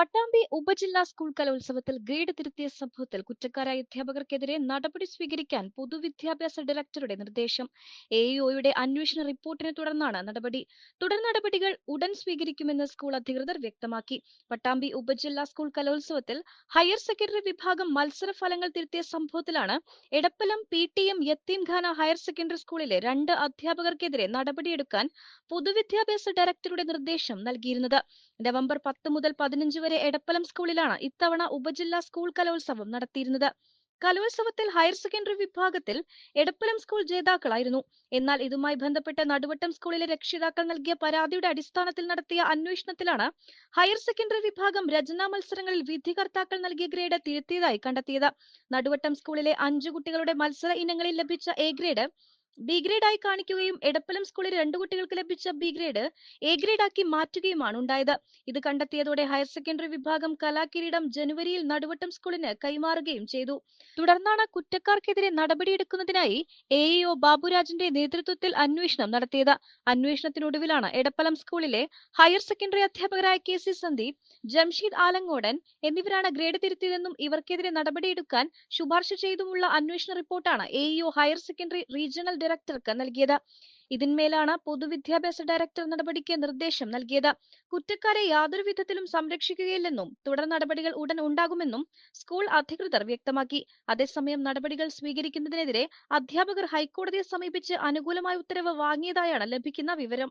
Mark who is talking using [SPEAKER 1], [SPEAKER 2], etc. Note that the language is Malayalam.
[SPEAKER 1] പട്ടാമ്പി ഉപജില്ലാ സ്കൂൾ കലോത്സവത്തിൽ ഗ്രേഡ് തിരുത്തിയ സംഭവത്തിൽ കുറ്റക്കാരായ അധ്യാപകർക്കെതിരെ നടപടി സ്വീകരിക്കാൻ പൊതുവിദ്യാഭ്യാസ ഡയറക്ടറുടെ നിർദ്ദേശം. എ ഒയുടെ അന്വേഷണ റിപ്പോർട്ടിനെ തുടർന്നാണ് നടപടി. തുടർ നടപടികൾ ഉടൻ സ്വീകരിക്കുമെന്ന് സ്കൂൾ അധികൃതർ വ്യക്തമാക്കി. പട്ടാമ്പി ഉപജില്ലാ സ്കൂൾ കലോത്സവത്തിൽ ഹയർ സെക്കൻഡറി വിഭാഗം മത്സര ഫലങ്ങൾ തിരുത്തിയ സംഭവത്തിലാണ് Edappalam P T M Yatheemkhana higher secondary സ്കൂളിലെ രണ്ട് അധ്യാപകർക്കെതിരെ നടപടിയെടുക്കാൻ പൊതുവിദ്യാഭ്യാസ ഡയറക്ടറുടെ നിർദ്ദേശം നൽകിയിരുന്നത്. നവംബർ പത്ത് മുതൽ പതിനഞ്ച് എടപ്പലം സ്കൂളിലാണ് ഇത്തവണ ഉപജില്ലാ സ്കൂൾ കലോത്സവം നടത്തിയിരുന്നത്. കലോത്സവത്തിൽ ഹയർ സെക്കൻഡറി വിഭാഗത്തിൽ എടപ്പലം സ്കൂൾ ജേതാക്കളായിരുന്നു. എന്നാൽ ഇതുമായി ബന്ധപ്പെട്ട് നടുവട്ടം സ്കൂളിലെ രക്ഷിതാക്കൾ നൽകിയ പരാതിയുടെ അടിസ്ഥാനത്തിൽ നടത്തിയ അന്വേഷണത്തിലാണ് ഹയർ സെക്കൻഡറി വിഭാഗം രചനാ മത്സരങ്ങളിൽ വിധികർത്താക്കൾ നൽകിയ ഗ്രേഡ് തിരുത്തിയതായി കണ്ടെത്തിയത്. നടുവട്ടം സ്കൂളിലെ അഞ്ചു കുട്ടികളുടെ മത്സര ഇനങ്ങളിൽ ലഭിച്ച എ ഗ്രേഡ് ബി ഗ്രേഡ് ആയി കാണിക്കുകയും എടപ്പലം സ്കൂളിൽ രണ്ടു കുട്ടികൾക്ക് ലഭിച്ച ബി ഗ്രേഡ് എ ഗ്രേഡ് ആക്കി മാറ്റുകയുമാണ് ഉണ്ടായത്. ഇത് കണ്ടെത്തിയതോടെ ഹയർ സെക്കൻഡറി വിഭാഗം കലാകിരീടം ജനുവരിയിൽ നടുവട്ടം സ്കൂളിന് കൈമാറുകയും ചെയ്തു. തുടർന്നാണ് കുറ്റക്കാർക്കെതിരെ നടപടിയെടുക്കുന്നതിനായി എ എഇഒ ബാബുരാജിന്റെ നേതൃത്വത്തിൽ അന്വേഷണം നടത്തിയത്. അന്വേഷണത്തിനൊടുവിലാണ് എടപ്പലം സ്കൂളിലെ ഹയർ സെക്കൻഡറി അധ്യാപകരായ കെ സി സന്ദീപ് ജംഷീദ് ആലങ്ങോടൻ എന്നിവരാണ് ഗ്രേഡ് തിരുത്തിയതെന്നും ഇവർക്കെതിരെ നടപടിയെടുക്കാൻ ശുപാർശ ചെയ്തുമുള്ള അന്വേഷണ റിപ്പോർട്ടാണ് A AEO higher secondary regional ഡയറക്ടർക്ക് നൽകിയത്. ഇതിന്മേലാണ് പൊതുവിദ്യാഭ്യാസ ഡയറക്ടർ നടപടിക്ക് നിർദ്ദേശം നൽകിയത്. കുറ്റക്കാരെ യാതൊരു വിധത്തിലും സംരക്ഷിക്കുകയില്ലെന്നും തുടർ നടപടികൾ ഉടൻ ഉണ്ടാകുമെന്നും സ്കൂൾ അധികൃതർ വ്യക്തമാക്കി. അതേസമയം നടപടികൾ സ്വീകരിക്കുന്നതിനെതിരെ അധ്യാപകർ ഹൈക്കോടതിയെ സമീപിച്ച് അനുകൂലമായ ഉത്തരവ് വാങ്ങിയതായാണ് ലഭിക്കുന്ന വിവരം.